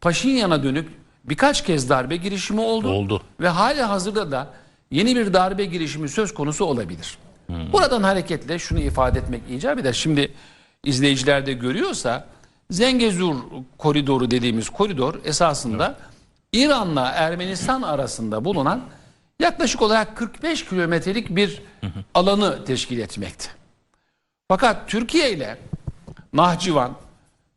Paşinyan'a dönük birkaç kez darbe girişimi oldu. Oldu. Ve hala hazırda da yeni bir darbe girişimi söz konusu olabilir. Buradan hareketle şunu ifade etmek icap eder. Şimdi izleyiciler de görüyorsa Zengezur koridoru dediğimiz koridor esasında İran'la Ermenistan arasında bulunan yaklaşık olarak 45 kilometrelik bir alanı teşkil etmekte. Fakat Türkiye ile Nahçıvan,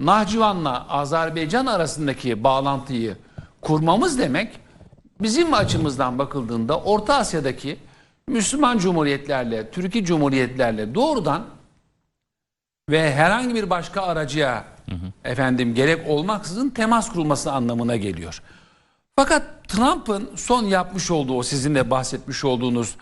Nahçıvan'la Azerbaycan arasındaki bağlantıyı kurmamız demek bizim açımızdan bakıldığında Orta Asya'daki Müslüman cumhuriyetlerle, Türkiye cumhuriyetlerle doğrudan ve herhangi bir başka aracıya efendim gerek olmaksızın temas kurulması anlamına geliyor. Fakat Trump'ın son yapmış olduğu o sizin de bahsetmiş olduğunuz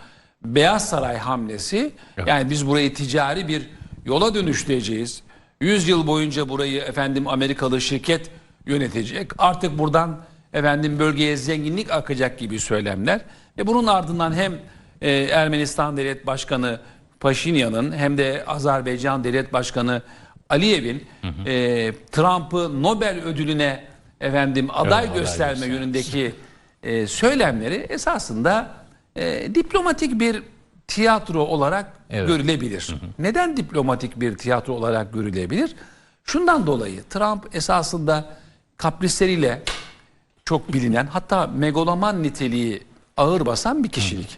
Beyaz Saray hamlesi yani biz burayı ticari bir yola dönüştüreceğiz. 100 yıl boyunca burayı efendim Amerikalı şirket yönetecek. Artık buradan efendim bölgeye zenginlik akacak gibi söylemler. Ve bunun ardından hem e, Ermenistan Devlet Başkanı Paşinyan'ın hem de Azerbaycan Devlet Başkanı Aliyev'in e, Trump'ı Nobel ödülüne efendim aday aday gösterme göstermesi. yönündeki e, söylemleri esasında e, diplomatik bir tiyatro olarak Evet. görülebilir. Neden diplomatik bir tiyatro olarak görülebilir? Şundan dolayı Trump esasında kaprisleriyle çok bilinen hatta megaloman niteliği ağır basan bir kişilik.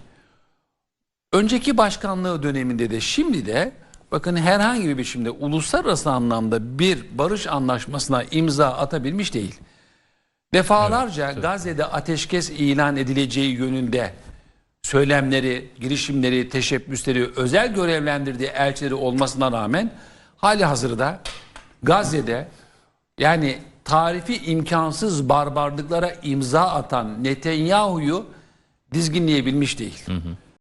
Önceki başkanlığı döneminde de şimdi de bakın herhangi bir biçimde uluslararası anlamda bir barış anlaşmasına imza atabilmiş değil. Defalarca Gazze'de ateşkes ilan edileceği yönünde söylemleri, girişimleri, teşebbüsleri, özel görevlendirdiği elçileri olmasına rağmen hali hazırda Gazze'de yani tarifi imkansız barbarlıklara imza atan Netanyahu'yu dizginleyebilmiş değil.